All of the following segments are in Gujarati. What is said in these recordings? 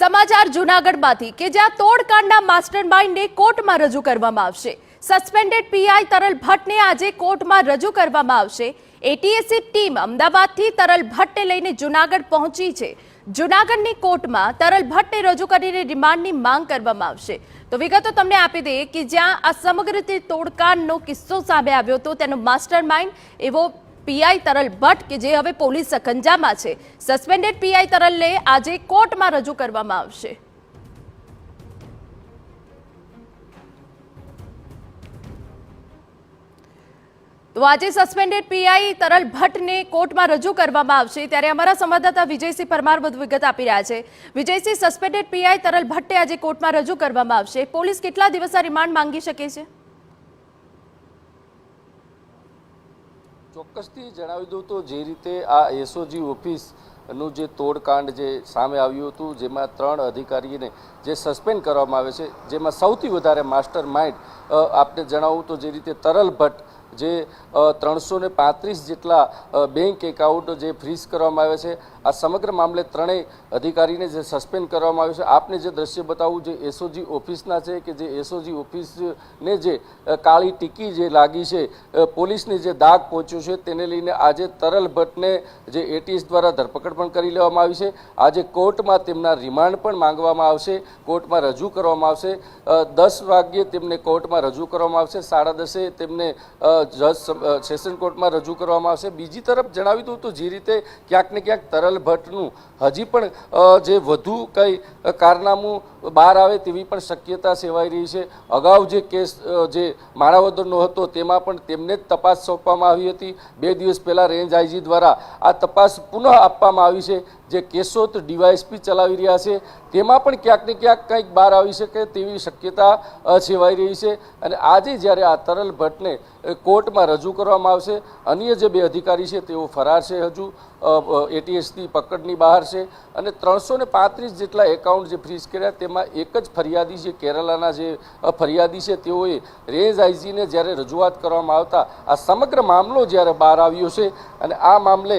સમાચાર જૂનાગઢમાંથી કે જ્યાં તોડકાંડના માસ્ટર માઇન્ડને કોર્ટમાં રજૂ કરવામાં આવશે. સસ્પેન્ડેડ પીઆઈ તરલ ભટ્ટને આજે કોર્ટમાં રજૂ કરવામાં આવશે. એટીએસી ટીમ અમદાવાદથી તરલ ભટ્ટને લઈને જૂનાગઢ પહોંચી છે. જૂનાગઢની કોર્ટમાં તરલ ભટ્ટને રજૂ કરીને રિમાન્ડની માંગ કરવામાં આવશે. તો વિગતો તમને આપી દઈએ કે જ્યાં આ સમગ્ર રીતે તોડકાંડનો કિસ્સો સામે આવ્યો હતો, તેનો માસ્ટર માઇન્ડ એવો પીઆઈ તરલ ભટ્ટ કે જે હવે પોલીસ સખંજામાં છે. સસ્પેન્ડેડ પીઆઈ તરલને આજે કોર્ટમાં રજૂ કરવામાં આવશે. તો આજે સસ્પેન્ડેડ પીઆઈ તરલ ભટ્ટને કોર્ટમાં રજૂ કરવામાં આવશે. ત્યારે અમારા સંવાદદાતા વિજયસિંહ પરમાર વધુ વિગત આપી રહ્યા છે. વિજયસિંહ સસ્પેન્ડેડ પીઆઈ તરલ ભટ્ટે આજે કોર્ટમાં રજૂ કરવામાં આવશે. પોલીસ કેટલા દિવસના રિમાન્ડ માંગી શકે છે? ચોક્કસથી જણાવી દઉં તો જે રીતે આ એસઓજી ઓફિસનું જે તોડકાંડ જે સામે આવ્યું હતું, જેમાં ત્રણ અધિકારીને જે સસ્પેન્ડ કરવામાં આવે છે, જેમાં સૌથી વધારે માસ્ટર માઇન્ડ આપને જણાવું તો જે રીતે તરલ ભટ્ટ જે ત્રણસો ને પાંત્રીસ જેટલા બેંક એકાઉન્ટ જે ફ્રીઝ કરવામાં આવે છે, આ સમગ્ર મામલે ત્રણેય અધિકારીને જે સસ્પેન્ડ કરવામાં આવ્યું છે, આપને જે દ્રશ્ય બતાવું જે એસઓજી ઓફિસના છે કે જે એસઓજી ઓફિસને જે કાળી ટીકી જે લાગી છે પોલીસને જે દાગ પહોંચ્યો છે, તેને લઈને આજે તરલ ભટ્ટને જે એટીએસ દ્વારા ધરપકડ પણ કરી લેવામાં આવી છે. આજે કોર્ટમાં તેમના રિમાન્ડ પણ માંગવામાં આવશે, કોર્ટમાં રજૂ કરવામાં આવશે. દસ વાગ્યે તેમને કોર્ટમાં રજૂ કરવામાં આવશે, સાડા દસે તેમને જજ સેશન કોર્ટમાં રજૂ કરવામાં આવશે. બીજી તરફ જણાવી દઉં તો જે રીતે ક્યાંક ને ક્યાંક તરલ ભટ્ટનું હજી પણ જે વધુ કંઈ કારનામું બહાર આવે તેવી પણ શક્યતા સેવાઈ રહી છે. અગાઉ જે કેસ જે માણાવદરનો હતો, તેમાં પણ તેમને જ તપાસ સોંપવામાં આવી હતી. બે દિવસ પહેલાં રેન્જ આઈજી દ્વારા આ તપાસ પુનઃ આપવામાં આવી છે. જે કેસો તો ડીવાયએસપી ચલાવી રહ્યા છે. તેમાં પણ ક્યાંક ને ક્યાંક કંઈક બહાર આવી શકે તેવી શક્યતા સેવાઈ રહી છે. અને આજે જ્યારે આ તરલ ભટ્ટને કોર્ટમાં રજૂ કરવામાં આવશે, અન્ય જે બે અધિકારી છે તેઓ ફરાર છે હજુ. એટીએસની પકડની બહાર છે. અને ત્રણસો જેટલા એકાઉન્ટ જે ફ્રીઝ કર્યા, તેમાં એક જ ફરિયાદી છે, કેરલાના જે ફરિયાદી છે, તેઓએ રેન્જ આઈજીને જ્યારે રજૂઆત કરવામાં આવતા આ સમગ્ર મામલો જ્યારે બહાર આવ્યો છે અને આ મામલે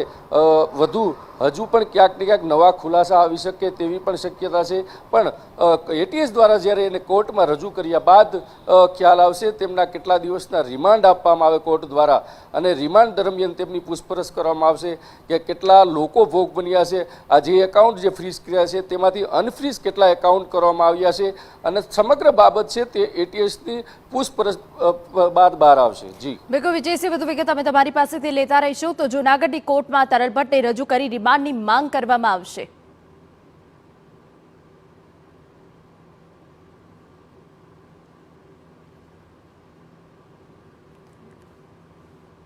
વધુ હજુ પણ ક્યાંક ને ક્યાંક નવા ખુલાસા આવી શકે તેવી પણ શક્યતા છે. પણ એટીએસ દ્વારા જ્યારે એને કોર્ટમાં રજૂ કર્યા બાદ ખ્યાલ આવશે તેમના કેટલા દિવસના રિમાન્ડ આપવામાં આવે કોર્ટ દ્વારા અને રિમાન્ડ દરમિયાન તેમની પૂછપરછ કરવામાં આવશે કે કેટલા લોકો ભોગ બન્યા છે. આ જે એકાઉન્ટ જે ફ્રીઝ કર્યા છે તેમાંથી અનફ્રીઝ કેટલા એકાઉન્ટ કરવામાં આવ્યા છે અને સમગ્ર બાબત છે તે એટીએસની પૂછપરછ બાદ બહાર આવશે. જી. બિલકુલ વિજયસિંહ વધુ વિગત અમે તમારી પાસેથી લેતા રહીશું. તો જૂનાગઢની કોર્ટમાં તરલ ભટ્ટે રજૂ કરી રિમાન્ડની માંગ કરવામાં આવશે.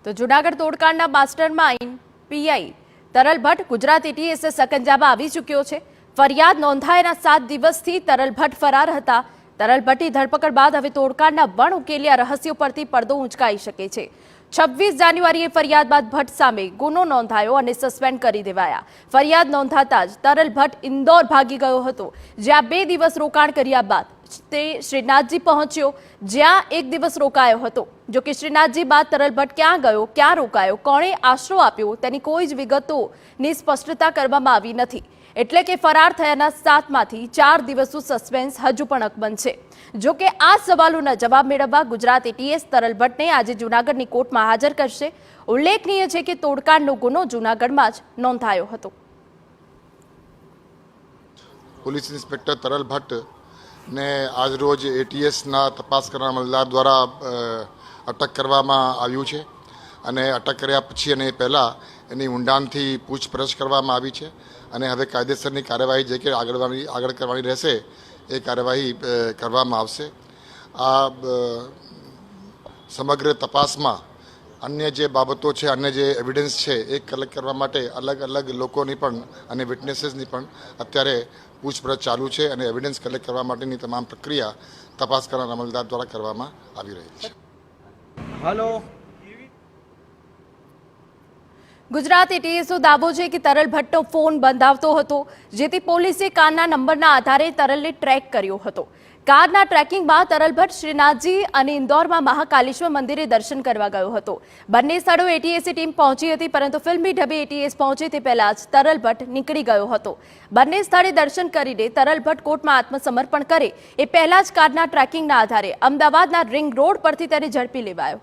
તો જુનાગઢ તોડકાંડના master mind PI Taral Bhatt Gujarat ATS સકંજામાં આવી ચૂક્યો છે. ફરિયાદ નોંધાયેલા સાત દિવસથી તરલ ભટ્ટ ફરાર હતા. તરલ ભટ્ટની ધરપકડ બાદ હવે તોડકાંડના વણ ઉકેલ્યા રહસ્યો પરથી પડદો ઉંચકાઈ શકે છે. છવ્વીસ જાન્યુઆરીએ ફરિયાદ બાદ ભટ્ટ સામે ગુનો નોંધાયો અને સસ્પેન્ડ કરી દેવાયા. ફરિયાદ નોંધાતા જ તરલ ભટ્ટ ઇન્દોર ભાગી ગયો હતો. જ્યાં બે દિવસ રોકાણ કર્યા બાદ તે શ્રીનાથજી પહોંચ્યો. જ્યાં એક દિવસ રોકાયો હતો. જો કે શ્રીનાથજી બાદ તરલ ભટ્ટ ક્યાં ગયો, ક્યાં રોકાયો, કોણે આશરો આપ્યો તેની કોઈ જ વિગતોની સ્પષ્ટતા કરવામાં આવી નથી. એટલે કે ફરાર થયાના સાતમાંથી ચાર દિવસનું સસ્પેન્સ હજુ પણ અકબંધ છે. જો કે આ સવાલોના જવાબ મેળવવા ગુજરાત એટીએસ તરલ ભટ્ટને આજે જૂનાગઢની કોર્ટમાં હાજર કરશે. ઉલ્લેખનીય છે કે તોડકાંડનો ગુનો જૂનાગઢમાં જ નોંધાયો હતો. પોલીસ ઇન્સ્પેક્ટર તરલ ભટ્ટ ને આજરોજ એટીએસના તપાસ કરનાર મલદાર દ્વારા અટક કરવામાં આવ્યું છે. અને અટક કર્યા પછી અને પહેલાં એની ઊંડાણથી પૂછપરછ કરવામાં આવી છે. અને હવે કાયદેસરની કાર્યવાહી જે કે આગળ આગળ કરવાની રહેશે, એ કાર્યવાહી કરવામાં આવશે. આ સમગ્ર તપાસમાં અન્ય જે બાબતો છે, અન્ય જે એવિડન્સ છે, એ કલેક્ટ કરવા માટે અલગ અલગ લોકોની પણ અને વિટનેસીસની પણ અત્યારે પૂછપરછ ચાલુ છે અને એવિડન્સ કલેક્ટ કરવા માટેની તમામ પ્રક્રિયા તપાસ કરનાર અમલદાર દ્વારા કરવામાં આવી રહી છે. હલો ગુજરાત એટીએસનો દાવો છે કે તરલ ભટ્ટનો ફોન બંધાવતો હતો, જેથી પોલીસે કારના નંબરના આધારે તરલને ટ્રેક કર્યો હતો. કારના ટ્રેકિંગમાં તરલ ભટ્ટ શ્રીનાથજી અને ઇન્દોરમાં મહાકાલેશ્વર મંદિરે દર્શન કરવા ગયો હતો. બંને સ્થળો એટીએસની ટીમ પહોંચી હતી, પરંતુ ફિલ્મી ઢબે એટીએસ પહોંચે તે પહેલા જ તરલ ભટ્ટ નીકળી ગયો હતો. બંને સ્થળે દર્શન કરીને તરલ ભટ્ટ કોર્ટમાં આત્મસમર્પણ કરે, એ પહેલા જ કારના ટ્રેકિંગના આધારે અમદાવાદના રિંગ રોડ પરથી તેને ઝડપી લેવાયો.